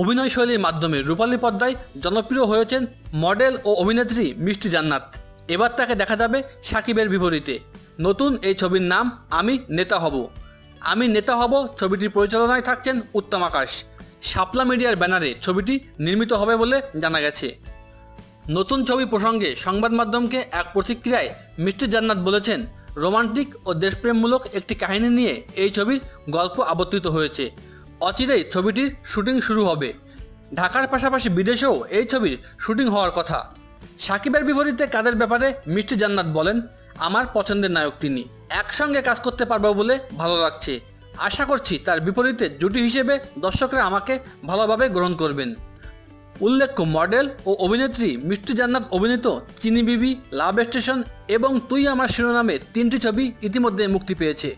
অভিনয় শৈলীর মাধ্যমে রূপালী পর্দায় জনপ্রিয় হয়েছেন মডেল ও অভিনেত্রী মিষ্টি জান্নাত। এবার তাকে দেখা যাবে সাকিবের বিপরীতে। নতুন এই ছবির নাম, আমি নেতা হব। আমি নেতা হব ছবিটির পরিচালনায় থাকছেন উত্তম আকাশ। শাপলা মিডিয়ার ব্যানারে ছবিটি নির্মিত হবে বলে জানা গেছে। নতুন ছবি প্রসঙ্গে সংবাদ মাধ্যমকে এক প্রতিক্রিয়ায় মিষ্টি জান্নাত বলেছেন, রোমান্টিক ও দেশপ্রেমমূলক একটি কাহিনী নিয়ে এই ছবির গল্প আবর্তিত হয়েছে। অচিরেই ছবিটির শুটিং শুরু হবে। ঢাকার পাশাপাশি বিদেশেও এই ছবির শুটিং হওয়ার কথা। সাকিবের বিপরীতে কাদের ব্যাপারে মিষ্টি জান্নাত বলেন, আমার পছন্দের নায়ক তিনি। একসঙ্গে কাজ করতে পারব বলে ভালো লাগছে। আশা করছি তার বিপরীতে জুটি হিসেবে দর্শকরা আমাকে ভালোভাবে গ্রহণ করবেন। উল্লেখ্য, মডেল ও অভিনেত্রী মিষ্টি জান্নাত অভিনীত চিনি বিবি লাভ স্টেশন এবং তুই আমার শিরোনামে তিনটি ছবি ইতিমধ্যে মুক্তি পেয়েছে।